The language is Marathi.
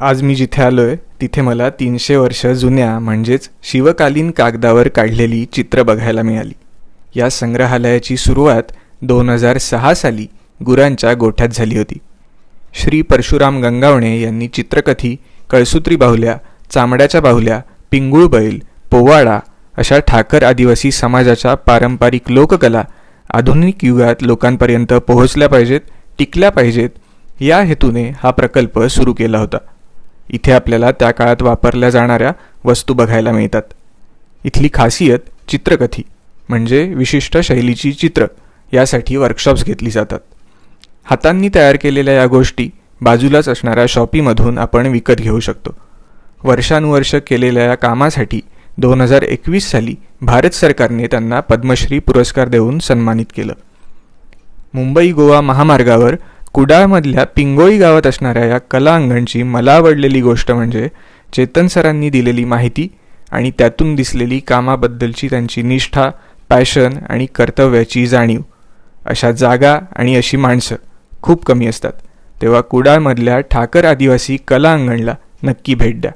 आज मी जिथे आलो आहे तिथे मला तीनशे वर्ष जुन्या म्हणजेच शिवकालीन कागदावर काढलेली चित्र बघायला मिळाली. या संग्रहालयाची सुरुवात दोन हजार सहा साली गुरांच्या गोठ्यात झाली होती. श्री परशुराम गंगावणे यांनी चित्रकथी कळसूत्री बाहुल्या चामड्याच्या बाहुल्या पिंगुळ बैल पोवाडा अशा ठाकर आदिवासी समाजाच्या पारंपरिक लोककला आधुनिक युगात लोकांपर्यंत पोहोचल्या पाहिजेत टिकल्या पाहिजेत या हेतूने हा प्रकल्प सुरू केला होता. इथे आपल्याला त्या काळात वापरल्या जाणाऱ्या वस्तू बघायला मिळतात. इथली खासियत चित्रकथी म्हणजे विशिष्ट शैलीची चित्र यासाठी वर्कशॉप्स घेतली जातात. हातांनी तयार केलेल्या या गोष्टी बाजूलाच असणाऱ्या शॉपीमधून आपण विकत घेऊ शकतो. वर्षानुवर्ष केलेल्या या कामासाठी दोन हजार एकवीस साली भारत सरकारने त्यांना पद्मश्री पुरस्कार देऊन सन्मानित केलं. मुंबई गोवा महामार्गावर कुडाळमधल्या पिंगोळी गावात असणाऱ्या या कला अंगणची मला आवडलेली गोष्ट म्हणजे चेतन सरांनी दिलेली माहिती आणि त्यातून दिसलेली कामाबद्दलची त्यांची निष्ठा पॅशन आणि कर्तव्याची जाणीव. अशा जागा आणि अशी माणसं खूप कमी असतात. तेव्हा कुडाळमधल्या ठाकर आदिवासी कलाअंगणला नक्की भेट द्या.